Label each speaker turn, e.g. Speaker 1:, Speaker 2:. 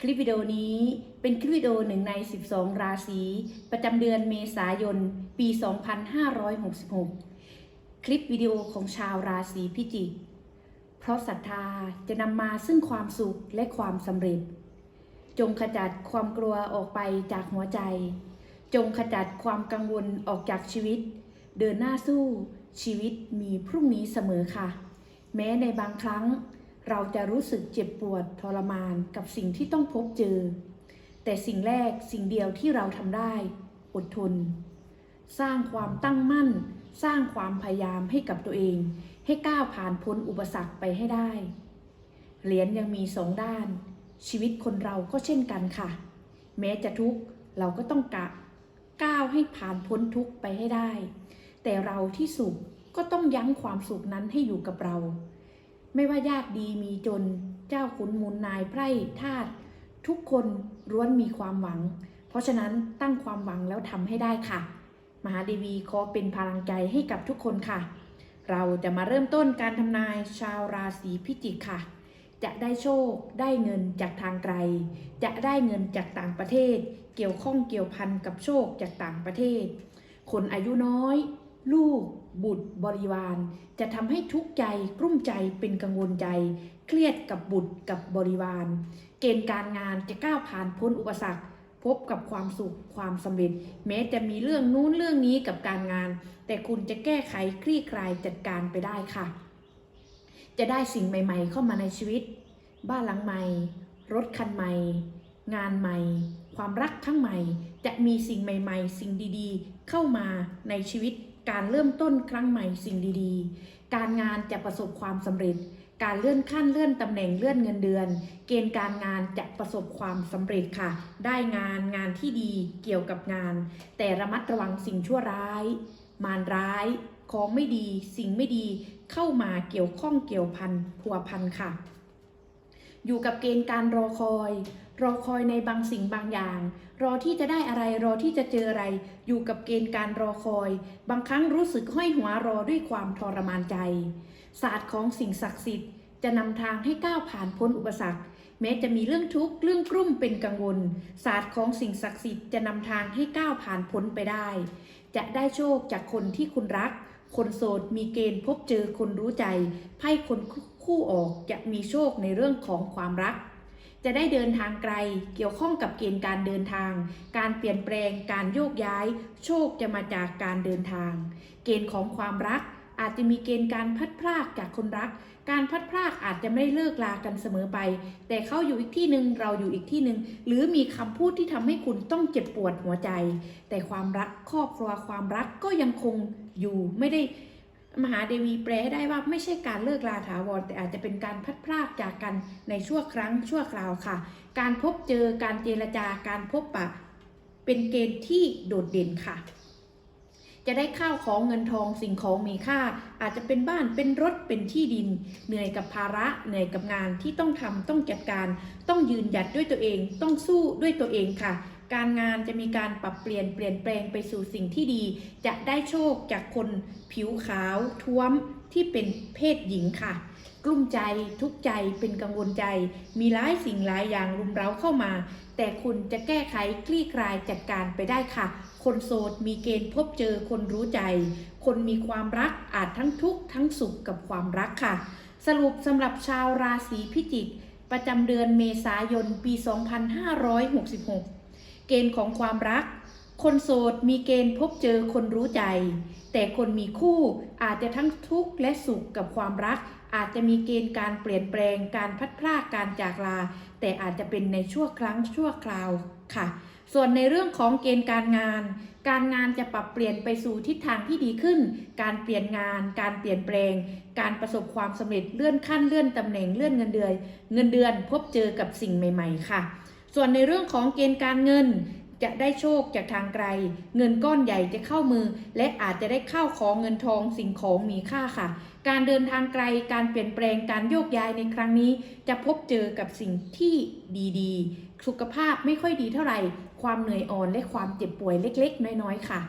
Speaker 1: คลิปวิดีโอนี้เป็นคลิปวิดีโอหนึ่งใน 12 ราศีประจำเดือนเมษายน ปี 2566 คลิปวิดีโอของชาวราศีพิจิก เพราะศรัทธาจะนำมาซึ่งความสุขและความสำเร็จ จงขจัดความกลัวออกไปจากหัวใจ จงขจัดความกังวลออกจากชีวิต เดินหน้าสู้ชีวิตมีพรุ่งนี้เสมอค่ะ แม้ในบางครั้ง เราจะรู้สึกเจ็บปวดทรมานกับสิ่งที่ต้องพบเจอ แต่สิ่งแรกสิ่งเดียวที่เราทำได้ อดทน สร้างความตั้งมั่น สร้างความพยายามให้กับตัวเอง ให้ก้าวผ่านพ้นอุปสรรคไปให้ได้ เหรียญยังมีสองด้าน ชีวิตคนเราก็เช่นกันค่ะ แม้จะทุกข์เราก็ต้องกะก้าวให้ผ่านพ้นทุกข์ไปให้ได้ แต่เราที่สุขก็ต้องยั้งความสุขนั้นให้อยู่กับเรา ไม่ว่ายากดีมีจน เจ้าขุนมูลนายไพร่ทาสทุกคนล้วนมีความหวัง เพราะฉะนั้นตั้งความหวังแล้วทำให้ได้ค่ะ มหาเดวีขอเป็นพลังใจให้กับทุกคนค่ะ เราจะมาเริ่มต้นการทำนายชาวราศีพิจิกค่ะ จะได้โชค ได้เงินจากทางไกล จะได้เงินจากต่างประเทศ เกี่ยวข้องเกี่ยวพันกับโชคจากต่างประเทศ คนอายุน้อย ลูก บุตรบริวาร จะทำให้ทุกข์ใจกลุ้มใจเป็นกังวลใจ เครียดกับบุตรกับบริวาร เกณฑ์การงานจะก้าวผ่านพ้นอุปสรรค พบกับความสุขความสำเร็จ แม้จะมีเรื่องนู้นเรื่องนี้กับการงาน แต่คุณจะแก้ไขคลี่คลายจัดการไปได้ค่ะ จะได้สิ่งใหม่ ๆ เข้ามาในชีวิต บ้านหลังใหม่ รถคันใหม่ งานใหม่ ความรักครั้งใหม่จะมีสิ่งใหม่ ๆ สิ่งดีๆ เข้ามาในชีวิต การเริ่มต้นครั้งใหม่สิ่งดีๆ การงานจะประสบความสำเร็จ การเลื่อนขั้นเลื่อนตำแหน่งเลื่อนเงินเดือน เกณฑ์การงานจะประสบความสำเร็จค่ะ ได้งานงานที่ดีเกี่ยวกับงาน แต่ระมัดระวังสิ่งชั่วร้าย มารร้ายของไม่ดี สิ่งไม่ดีเข้ามาเกี่ยวข้องเกี่ยวพันพัวพันค่ะ อยู่กับเกณฑ์การรอคอย รอคอยในบางสิ่งบางอย่าง รอที่จะได้อะไรรอที่จะเจออะไร อยู่กับเกณฑ์การรอคอย บางครั้งรู้สึกห้อยหัวรอด้วยความทรมานใจ ศาสตร์ของสิ่งศักดิ์สิทธิ์จะนำทางให้ก้าวผ่านพ้นอุปสรรค แม้จะมีเรื่องทุกข์เรื่องกลุ้มเป็นกังวล ศาสตร์ของสิ่งศักดิ์สิทธิ์จะนำทางให้ก้าวผ่านพ้นไปได้ จะได้โชคจากคนที่คุณรัก คนโสดมีเกณฑ์พบเจอคนรู้ใจไพ่คนคู่ออกจะมีโชคในเรื่องของความรัก จะได้เดินทางไกล เกี่ยวข้องกับเกณฑ์การเดินทาง การเปลี่ยนแปลง การโยกย้าย โชคจะมาจากการเดินทาง เกณฑ์ของความรักอาจจะมีเกณฑ์การพัดพรากจากคนรัก การพัดพรากอาจจะไม่ได้เลิกลากันเสมอไป แต่เขาอยู่อีกที่หนึ่งเราอยู่อีกที่หนึ่งหรือมีคำพูดที่ทำให้คุณต้องเจ็บปวดหัวใจ แต่ความรักครอบครัวความรักก็ยังคงอยู่ไม่ได้มหาเดวีแปลให้ได้ว่าไม่ใช่การเลิกลาถาวรแต่อาจจะเป็นการพัดพรากจากกันในชั่วครั้งชั่วคราวค่ะ การพบเจอการเจรจาการพบปะ เป็นเกณฑ์ที่โดดเด่นค่ะ จะได้ข้าวของเงินทองสิ่งของมีค่า อาจจะเป็นบ้านเป็นรถเป็นที่ดิน เหนื่อยกับภาระเหนื่อยกับงานที่ต้องทำต้องจัดการ ต้องยืนหยัดด้วยตัวเอง ต้องสู้ด้วยตัวเองค่ะ การงานจะมีการปรับเปลี่ยนเปลี่ยนแปลงไปสู่สิ่งที่ดี จะได้โชคจากคนผิวขาวท้วมที่เป็นเพศหญิงค่ะกลุ้มใจทุกใจเป็นกังวลใจ มีหลายสิ่งหลายอย่างรุมเร้าเข้ามา แต่คุณจะแก้ไขคลี่คลายจัดการไปได้ค่ะ คนโสดมีเกณฑ์พบเจอคนรู้ใจ คนมีความรักอาจทั้งทุกข์ทั้งสุขกับความรักค่ะ สรุปสำหรับชาวราศีพิจิก ประจำเดือนเมษายนปี 2566 เกณฑ์ของความรัก คนโสดมีเกณฑ์พบเจอคนรู้ใจ แต่คนมีคู่อาจจะทั้งทุกข์และสุขกับความรัก อาจจะมีเกณฑ์การเปลี่ยนแปลงการพัดพรากการจากลา แต่อาจจะเป็นในชั่วครั้งชั่วคราวค่ะ ส่วนในเรื่องของเกณฑ์การงาน การงานจะปรับเปลี่ยนไปสู่ทิศทางที่ดีขึ้น การเปลี่ยนงาน การเปลี่ยนแปลง การประสบความสำเร็จเลื่อนขั้นเลื่อนตำแหน่งเลื่อนเงินเดือน เงินเดือนพบเจอกับสิ่งใหม่ ๆ ค่ะ ส่วนในเรื่องของเกณฑ์การเงิน จะได้โชคจากทางไกล เงินก้อนใหญ่จะเข้ามือ และอาจจะได้เข้าของเงินทองสิ่งของมีค่าค่ะ การเดินทางไกลการเปลี่ยนแปลงการโยกย้ายในครั้งนี้ จะพบเจอกับสิ่งที่ดีๆ สุขภาพไม่ค่อยดีเท่าไหร่ ความเหนื่อยอ่อนและความเจ็บป่วยเล็ก ๆ น้อยๆค่ะ